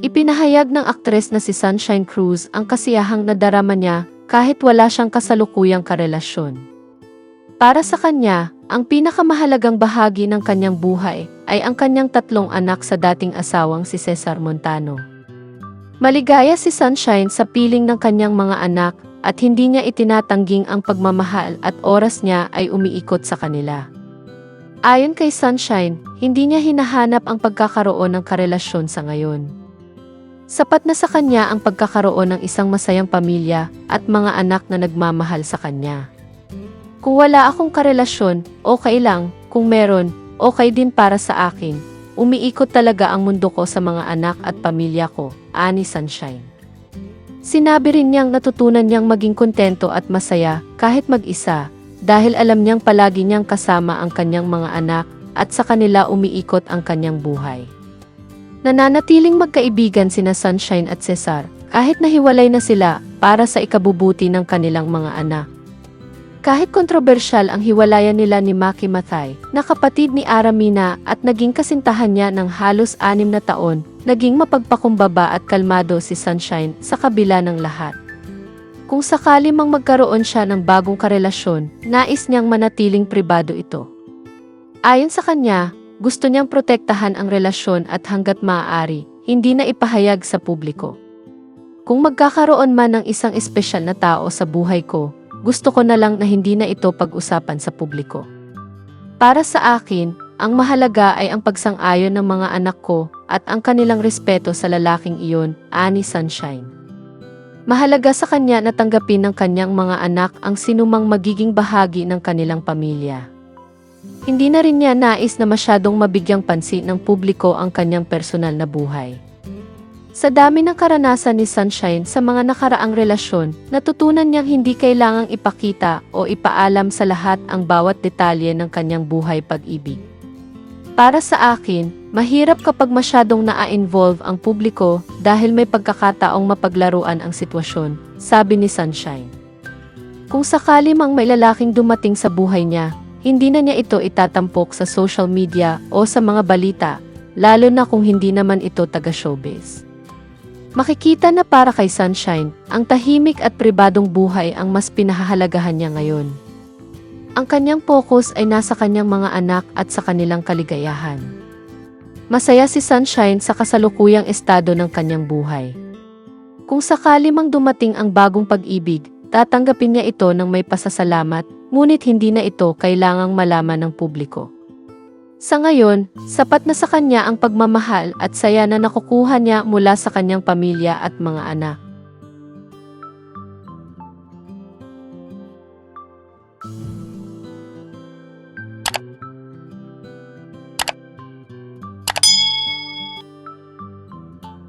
Ipinahayag ng aktres na si Sunshine Cruz ang kasiyahang nadarama niya kahit wala siyang kasalukuyang karelasyon. Para sa kanya, ang pinakamahalagang bahagi ng kanyang buhay ay ang kanyang tatlong anak sa dating asawang si Cesar Montano. Maligaya si Sunshine sa piling ng kanyang mga anak at hindi niya itinatangging ang pagmamahal at oras niya ay umiikot sa kanila. Ayon kay Sunshine, hindi niya hinahanap ang pagkakaroon ng karelasyon sa ngayon. Sapat na sa kanya ang pagkakaroon ng isang masayang pamilya at mga anak na nagmamahal sa kanya. Kung wala akong karelasyon, okay lang, kung meron, okay din para sa akin. Umiikot talaga ang mundo ko sa mga anak at pamilya ko, ani Sunshine. Sinabi rin niyang natutunan niyang maging kontento at masaya kahit mag-isa dahil alam niyang palagi niyang kasama ang kanyang mga anak at sa kanila umiikot ang kanyang buhay. Nananatiling magkaibigan sina Sunshine at Cesar kahit nahiwalay na sila para sa ikabubuti ng kanilang mga anak. Kahit kontrobersyal ang hiwalayan nila ni Maki Mathay, na kapatid ni Aramina at naging kasintahan niya ng halos anim na taon, naging mapagpakumbaba at kalmado si Sunshine sa kabila ng lahat. Kung sakali mang magkaroon siya ng bagong karelasyon, nais niyang manatiling pribado ito. Ayon sa kanya, gusto niyang protektahan ang relasyon at hanggat maaari, hindi na ipahayag sa publiko. Kung magkakaroon man ng isang espesyal na tao sa buhay ko, gusto ko na lang na hindi na ito pag-usapan sa publiko. Para sa akin, ang mahalaga ay ang pagsang-ayon ng mga anak ko at ang kanilang respeto sa lalaking iyon, ani Sunshine. Mahalaga sa kanya na tanggapin ng kanyang mga anak ang sinumang magiging bahagi ng kanilang pamilya. Hindi na rin niya nais na masyadong mabigyang pansin ng publiko ang kanyang personal na buhay. Sa dami ng karanasan ni Sunshine sa mga nakaraang relasyon, natutunan niyang hindi kailangang ipakita o ipaalam sa lahat ang bawat detalye ng kanyang buhay pag-ibig. Para sa akin, mahirap kapag masyadong naa-involve ang publiko dahil may pagkakataong mapaglaruan ang sitwasyon, sabi ni Sunshine. Kung sakali mang may lalaking dumating sa buhay niya, hindi na niya ito itatampok sa social media o sa mga balita, lalo na kung hindi naman ito taga-showbiz. Makikita na para kay Sunshine, ang tahimik at pribadong buhay ang mas pinahahalagahan niya ngayon. Ang kanyang focus ay nasa kanyang mga anak at sa kanilang kaligayahan. Masaya si Sunshine sa kasalukuyang estado ng kanyang buhay. Kung sakali mang dumating ang bagong pag-ibig, tatanggapin niya ito ng may pasasalamat, ngunit hindi na ito kailangang malaman ng publiko. Sa ngayon, sapat na sa kanya ang pagmamahal at saya na nakukuha niya mula sa kanyang pamilya at mga anak.